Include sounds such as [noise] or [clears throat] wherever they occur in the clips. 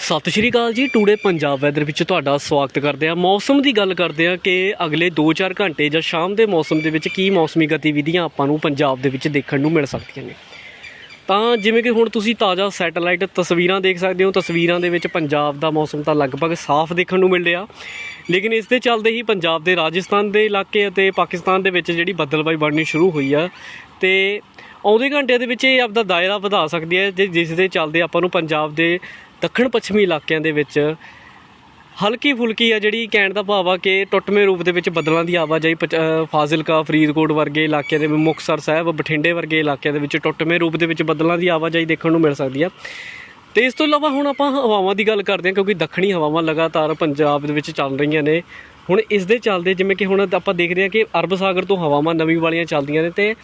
ਸਤਿ ਸ਼੍ਰੀ ਅਕਾਲ ਜੀ, today Punjab weather ਵਿੱਚ ਤੁਹਾਡਾ ਸਵਾਗਤ ਕਰਦੇ ਆ ਮੌਸਮ ਦੀ ਗੱਲ ਕਰਦੇ ਆ ਕਿ ਅਗਲੇ 2-4 ਘੰਟੇ ਜਾਂ ਸ਼ਾਮ ਦੇ ਮੌਸਮ ਦੇ ਵਿੱਚ ਕੀ ਮੌਸਮੀ ਗਤੀਵਿਧੀਆਂ ਆਪਾਂ ਨੂੰ ਪੰਜਾਬ ਦੇ ਵਿੱਚ ਦੇਖਣ ਨੂੰ ਮਿਲ ਸਕਦੀਆਂ ਨੇ। ਤਾਂ ਜਿਵੇਂ ਕਿ ਹੁਣ ਤੁਸੀਂ ਤਾਜ਼ਾ ਸੈਟੇਲਾਈਟ ਤਸਵੀਰਾਂ ਦੇਖ ਸਕਦੇ ਹੋ, ਤਸਵੀਰਾਂ ਦੇ ਵਿੱਚ ਪੰਜਾਬ ਦਾ ਮੌਸਮ ਤਾਂ ਲਗਭਗ ਸਾਫ਼ ਦੇਖਣ ਨੂੰ ਮਿਲ ਰਿਹਾ। ਲੇਕਿਨ ਇਸ ਦੇ ਚੱਲਦੇ ਹੀ ਪੰਜਾਬ ਦੇ ਰਾਜਸਥਾਨ ਦੇ ਇਲਾਕੇ ਅਤੇ ਪਾਕਿਸਤਾਨ ਦੇ ਵਿੱਚ ਜਿਹੜੀ ਬੱਦਲਬਾਈ ਬਣਨੀ ਸ਼ੁਰੂ ਹੋਈ ਆ, ਤੇ ਆਉਂਦੇ ਘੰਟਿਆਂ ਦੇ ਵਿੱਚ ਇਹ ਆਪਦਾ ਦਾਇਰਾ ਵਧਾ ਸਕਦੀ ਹੈ, ਜੇ, ਜਿਸ ਦੇ ਚੱਲਦੇ ਆਪਾਂ ਨੂੰ ਪੰਜਾਬ ਦੇ ਦੱਖਣ ਪੱਛਮੀ ਇਲਾਕਿਆਂ ਦੇ ਵਿੱਚ ਹਲਕੀ ਫੁਲਕੀ ਆ ਜਿਹੜੀ ਕਹਿਣ ਦਾ ਭਾਵ ਆ ਕਿ ਟੁੱਟਵੇਂ ਰੂਪ ਦੇ ਵਿੱਚ ਬਦਲਾਂ ਦੀ ਆਵਾਜਾਈ ਪਚ- ਫਾਜ਼ਿਲਕਾ ਫਰੀਦਕੋਟ ਵਰਗੇ ਇਲਾਕਿਆਂ ਦੇ ਵਿੱਚ, ਮੁਕਤਸਰ ਸਾਹਿਬ ਬਠਿੰਡੇ ਵਰਗੇ ਇਲਾਕਿਆਂ ਦੇ ਵਿੱਚ ਟੁੱਟਵੇਂ ਰੂਪ ਦੇ ਵਿੱਚ ਬੱਦਲਾਂ ਦੀ ਆਵਾਜਾਈ ਦੇਖਣ ਨੂੰ ਮਿਲ ਸਕਦੀ ਆ। ਤੇ ਇਸ ਤੋਂ ਇਲਾਵਾ ਹੁਣ ਆਪਾਂ ਹਵਾਵਾਂ ਦੀ ਗੱਲ ਕਰਦੇ ਹਾਂ ਕਿਉਂਕਿ ਦੱਖਣੀ ਹਵਾਵਾਂ ਲਗਾਤਾਰ ਪੰਜਾਬ ਦੇ ਵਿੱਚ ਚੱਲ ਰਹੀਆਂ ਨੇ। ਹੁਣ ਇਸ ਦੇ ਚੱਲਦੇ ਜਿਵੇਂ ਕਿ ਹੁਣ ਆਪਾਂ ਦੇਖਦੇ ਹਾਂ ਕਿ ਅਰਬ ਸਾਗਰ ਤੋਂ ਹਵਾਵਾਂ ਨਵੀਂ ਵਾਲੀਆਂ ਚੱਲਦੀਆਂ ਨੇ ਤੇ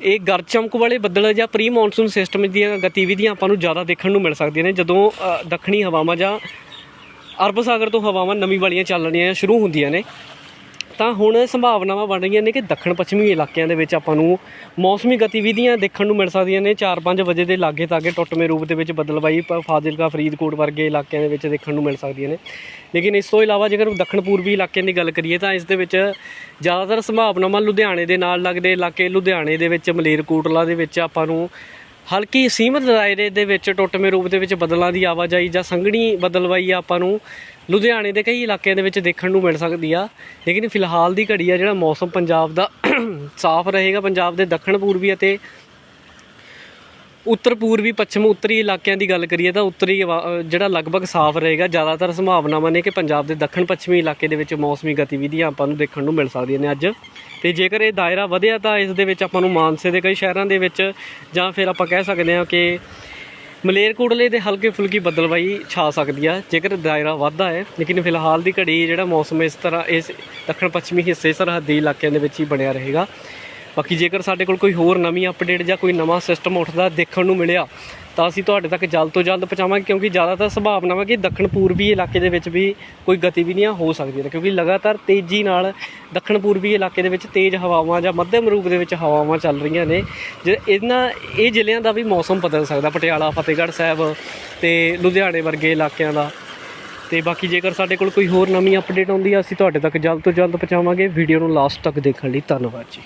ਇਹ ਗਰਜ ਚਮਕ ਵਾਲੇ ਬੱਦਲ ਜਾਂ ਪ੍ਰੀ ਮੌਨਸੂਨ ਸਿਸਟਮ ਦੀਆਂ ਗਤੀਵਿਧੀਆਂ ਆਪਾਂ ਨੂੰ ਜ਼ਿਆਦਾ ਦੇਖਣ ਨੂੰ ਮਿਲ ਸਕਦੀਆਂ ਨੇ, ਜਦੋਂ ਦੱਖਣੀ ਹਵਾਵਾਂ ਜਾਂ ਅਰਬ ਸਾਗਰ ਤੋਂ ਹਵਾਵਾਂ ਨਵੀਂ ਵਾਲੀਆਂ ਚੱਲਣੀਆਂ ਸ਼ੁਰੂ ਹੁੰਦੀਆਂ ਨੇ। ਤਾਂ ਹੁਣ ਸੰਭਾਵਨਾਵਾਂ ਬਣ ਰਹੀਆਂ ਨੇ ਕਿ ਦੱਖਣ ਪੱਛਮੀ ਇਲਾਕਿਆਂ ਦੇ ਵਿੱਚ ਆਪਾਂ ਨੂੰ ਮੌਸਮੀ ਗਤੀਵਿਧੀਆਂ ਦੇਖਣ ਨੂੰ ਮਿਲ ਸਕਦੀਆਂ ਨੇ। 4-5 ਵਜੇ ਦੇ ਲਾਗੇ ਤਾਗੇ ਟੁੱਟਵੇਂ ਰੂਪ ਦੇ ਵਿੱਚ ਬਦਲਵਾਈ ਫਾਜ਼ਿਲਕਾ, ਫਰੀਦਕੋਟ ਵਰਗੇ ਇਲਾਕਿਆਂ ਦੇ ਵਿੱਚ ਦੇਖਣ ਨੂੰ ਮਿਲ ਸਕਦੀਆਂ ਨੇ। ਲੇਕਿਨ ਇਸ ਤੋਂ ਇਲਾਵਾ ਜੇਕਰ ਦੱਖਣ ਪੂਰਬੀ ਇਲਾਕਿਆਂ ਦੀ ਗੱਲ ਕਰੀਏ ਤਾਂ ਇਸ ਦੇ ਵਿੱਚ ਜ਼ਿਆਦਾਤਰ ਸੰਭਾਵਨਾਵਾਂ ਲੁਧਿਆਣੇ ਦੇ ਨਾਲ ਲੱਗਦੇ ਇਲਾਕੇ। ਲੁਧਿਆਣੇ ਦੇ ਵਿੱਚ ਮਲੇਰਕੋਟਲਾ ਦੇ ਵਿੱਚ ਆਪਾਂ ਨੂੰ ਹਲਕੀ ਸੀਮਤ ਦਾਇਰੇ ਦੇ ਵਿੱਚ ਟੁੱਟਵੇਂ ਰੂਪ ਦੇ ਵਿੱਚ ਬਦਲਾਂ ਦੀ ਆਵਾਜਾਈ ਜਾਂ ਸੰਘਣੀ ਬਦਲਵਾਈ ਆਪਾਂ ਨੂੰ ਲੁਧਿਆਣੇ ਦੇ ਕਈ ਇਲਾਕਿਆਂ ਦੇ ਵਿੱਚ ਦੇਖਣ ਨੂੰ ਮਿਲ ਸਕਦੀ ਆ। ਲੇਕਿਨ ਫਿਲਹਾਲ ਦੀ ਘੜੀ ਆ ਜਿਹੜਾ ਮੌਸਮ ਪੰਜਾਬ ਦਾ [clears throat] ਸਾਫ਼ ਰਹੇਗਾ। ਪੰਜਾਬ ਦੇ ਦੱਖਣ, ਪੂਰਬੀ ਅਤੇ ਉੱਤਰ ਪੂਰਬੀ ਪੱਛਮ ਉੱਤਰੀ ਇਲਾਕਿਆਂ ਦੀ ਗੱਲ ਕਰੀਏ ਤਾਂ ਉੱਤਰੀ ਹਵਾ- ਜਿਹੜਾ ਲਗਭਗ ਸਾਫ਼ ਰਹੇਗਾ, ਜ਼ਿਆਦਾਤਰ ਸੰਭਾਵਨਾਵਾਂ ਨੇ ਕਿ ਪੰਜਾਬ ਦੇ ਦੱਖਣ ਪੱਛਮੀ ਇਲਾਕੇ ਦੇ ਵਿੱਚ ਮੌਸਮੀ ਗਤੀਵਿਧੀਆਂ ਆਪਾਂ ਨੂੰ ਦੇਖਣ ਨੂੰ ਮਿਲ ਸਕਦੀਆਂ ਨੇ ਅੱਜ। ਤੇ ਜੇਕਰ ਇਹ ਦਾਇਰਾ ਵਧਿਆ ਤਾਂ ਇਸ ਦੇ ਵਿੱਚ ਆਪਾਂ ਨੂੰ ਮਾਨਸੇ ਦੇ ਕਈ ਸ਼ਹਿਰਾਂ ਦੇ ਵਿੱਚ ਜਾਂ ਫਿਰ ਆਪਾਂ ਕਹਿ ਸਕਦੇ ਹਾਂ ਕਿ ਮਲੇਰਕੋਟਲੇ ਦੇ ਹਲਕੇ ਫੁਲਕੀ ਬੱਦਲਵਾਈ ਛਾ ਸਕਦੀ ਆ, ਜੇਕਰ ਦਾਇਰਾ ਵੱਧਦਾ ਹੈ। ਲੇਕਿਨ ਫਿਲਹਾਲ ਦੀ ਘੜੀ ਜਿਹੜਾ ਮੌਸਮ ਇਸ ਤਰ੍ਹਾਂ ਇਸ ਦੱਖਣ ਪੱਛਮੀ ਹਿੱਸੇ ਸਰਹੱਦੀ ਇਲਾਕਿਆਂ ਦੇ ਵਿੱਚ ਹੀ ਬਣਿਆ ਰਹੇਗਾ। ਬਾਕੀ ਜੇਕਰ ਸਾਡੇ ਕੋਲ ਕੋਈ ਹੋਰ ਨਵੀਂ ਅਪਡੇਟ ਜਾਂ ਕੋਈ ਨਵਾਂ ਸਿਸਟਮ ਉੱਠਦਾ, ਦੇਖਣ ਨੂੰ ਮਿਲਿਆ, ਤਾਂ ਅਸੀਂ ਤੁਹਾਡੇ ਤੱਕ ਜਲਦ ਤੋਂ ਜਲਦ ਪਹੁੰਚਾਵਾਂਗੇ, ਕਿਉਂਕਿ ਜ਼ਿਆਦਾਤਰ ਸੰਭਾਵਨਾ ਹੈ ਕਿ ਦੱਖਣ ਪੂਰਬੀ ਇਲਾਕੇ ਦੇ ਵਿੱਚ ਵੀ ਕੋਈ ਗਤੀਵਿਧੀਆਂ ਹੋ ਸਕਦੀਆਂ ਨੇ, ਕਿਉਂਕਿ ਲਗਾਤਾਰ ਤੇਜ਼ੀ ਨਾਲ ਦੱਖਣ ਪੂਰਬੀ ਇਲਾਕੇ ਦੇ ਵਿੱਚ ਤੇਜ਼ ਹਵਾਵਾਂ ਜਾਂ ਮੱਧਮ ਰੂਪ ਦੇ ਵਿੱਚ ਹਵਾਵਾਂ ਚੱਲ ਰਹੀਆਂ ਨੇ। ਜੇ ਇਹਨਾਂ, ਇਹ ਜ਼ਿਲ੍ਹਿਆਂ ਦਾ ਵੀ ਮੌਸਮ ਬਦਲ ਸਕਦਾ, ਪਟਿਆਲਾ, ਫਤਿਹਗੜ੍ਹ ਸਾਹਿਬ ਤੇ ਲੁਧਿਆਣੇ ਵਰਗੇ ਇਲਾਕਿਆਂ ਦਾ। ਤੇ ਬਾਕੀ ਜੇਕਰ ਸਾਡੇ ਕੋਲ ਕੋਈ ਹੋਰ ਨਵੀਂ ਅਪਡੇਟ ਆਉਂਦੀ ਆ, ਅਸੀਂ ਤੁਹਾਡੇ ਤੱਕ ਜਲਦ ਤੋਂ ਜਲਦ ਪਹੁੰਚਾਵਾਂਗੇ। ਵੀਡੀਓ ਨੂੰ ਲਾਸਟ ਤੱਕ ਦੇਖਣ ਲਈ ਧੰਨਵਾਦ ਜੀ।